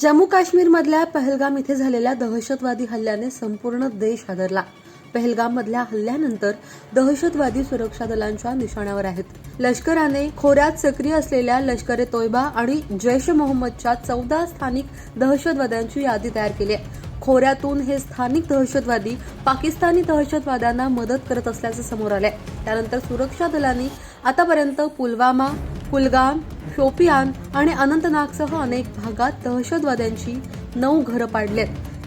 जम्मू काश्मीरमधल्या पहलगाम इथे झालेल्या दहशतवादी हल्ल्याने संपूर्ण देश हादरला. पहलगाममधल्या हल्ल्यानंतर दहशतवादी सुरक्षा दलांच्या निशाण्यावर आहेत. लष्कराने खोऱ्यात सक्रिय असलेल्या लष्कर ए तोयबा आणि जैश मोहम्मदच्या चौदा स्थानिक दहशतवाद्यांची यादी तयार केली आहे. खोऱ्यातून हे स्थानिक दहशतवादी पाकिस्तानी दहशतवाद्यांना मदत करत असल्याचं समोर आलंय. त्यानंतर सुरक्षा दलांनी आतापर्यंत पुलवामा कुलगाम शोपियान आणि अनंतनागसह अनेक भागात दहशतवाद्यांची नऊ घरं पाडलेत.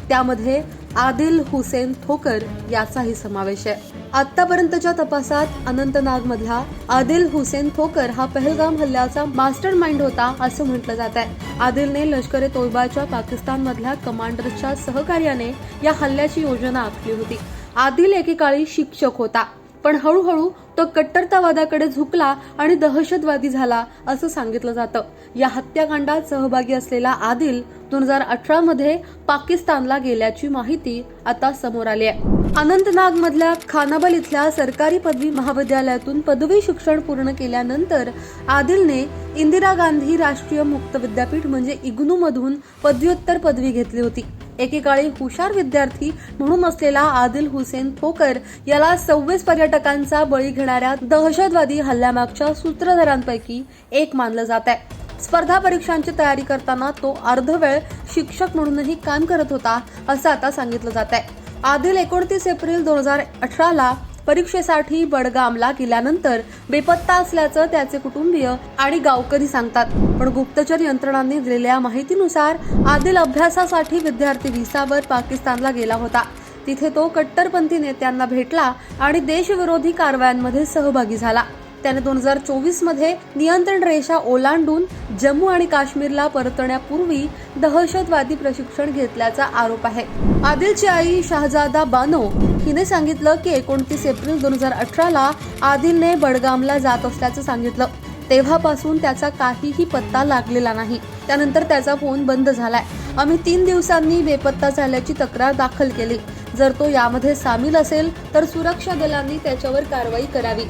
त्यामध्ये आदिल हुसेन थोकर याचाही समावेश आहे. आतापर्यंतच्या तपासात अनंतनागमधला आदिल हुसेन थोकर हा पहलगाम हल्ल्याचा मास्टर माइंड होता असं म्हटलं जात आहे. आदिलने लष्कर ए तोयबाच्या पाकिस्तानमधल्या कमांडरच्या सहकार्याने या हल्ल्याची योजना आखली होती. आदिल एकेकाळी शिक्षक होता पण हळूहळू तो कट्टरतावादाकडे झुकला आणि दहशतवादी झाला असं सांगितलं जातं. या हत्याकांडात सहभागी असलेला आदिल दोन हजार अठरा मध्ये पाकिस्तानला गेल्याची माहिती आता समोर आली आहे. अनंतनाग मधल्या खानाबल इथल्या सरकारी पदवी महाविद्यालयातून पदवी शिक्षण पूर्ण केल्यानंतर आदिलने इंदिरा गांधी राष्ट्रीय मुक्त विद्यापीठ म्हणजे इग्नू मधून पदव्युत्तर पदवी घेतली होती. एकेकाळी हुशार विद्यार्थी म्हणून असलेला आदिल हुसेन थोकर याला सव्वीस पर्यटकांचा बळी घेणाऱ्या दहशतवादी हल्ल्यामागच्या सूत्रधारांपैकी एक मानलं जात आहे. स्पर्धा परीक्षांची तयारी करताना तो अर्धवेळ शिक्षक म्हणूनही काम करत होता असं आता सांगितलं जात आहे. आदिल एकोणतीस एप्रिल दोन हजार अठराला परीक्षेसाठी बडगामला गेल्यानंतर बेपत्ता असल्याचं त्याचे कुटुंबीय आणि गावकरी सांगतात. पण गुप्तचर यंत्रणांनी दिलेल्या माहितीनुसार आदिल अभ्यासासाठी विद्यार्थी व्हिसावर पाकिस्तानला गेला होता. तिथे तो कट्टरपंथी नेत्यांना भेटला आणि देशविरोधी कारवायांमध्ये सहभागी झाला. त्याने दोन हजार चोवीसमध्ये नियंत्रण रेषा ओलांडून जम्मू आणि काश्मीरला परतण्यापूर्वी दहशतवादी प्रशिक्षण घेतल्याचा आरोप आहे. आदिलची आई शहजादा बानो हिने सांगितलं की एकोणतीस एप्रिल दोन हजार अठराला आदिलने बडगामला जात असल्याचं सांगितलं. तेव्हापासून त्याचा काहीही पत्ता लागलेला नाही. त्यानंतर त्याचा फोन बंद झालाय. आम्ही तीन दिवसांनी बेपत्ता झाल्याची तक्रार दाखल केली. जर तो यामध्ये सामील असेल तर सुरक्षा दलांनी त्याच्यावर कारवाई करावी.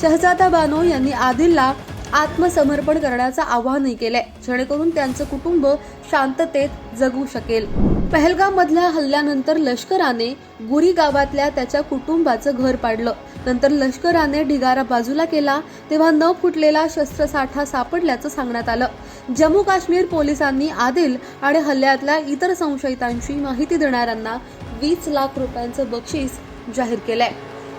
शहजादा बानो यांनी आदिलला आत्मसमर्पण करण्याचं आवाहनही केलंय. जेणेकरून त्यांचं कुटुंब शांततेत जगू शकेल. पहलगाम मधल्या हल्ल्यानंतर लष्कराने गुरी गावातल्या त्याच्या कुटुंबाचं घर पाडलं. नंतर लष्कराने ढिगारा बाजूला केला तेव्हा न फुटलेला शस्त्रसाठा सापडल्याचं सांगण्यात आलं. जम्मू काश्मीर पोलिसांनी आदिल आणि हल्ल्यातल्या इतर संशयितांची माहिती देणाऱ्यांना वीस लाख रुपयांचं बक्षीस जाहीर केलंय.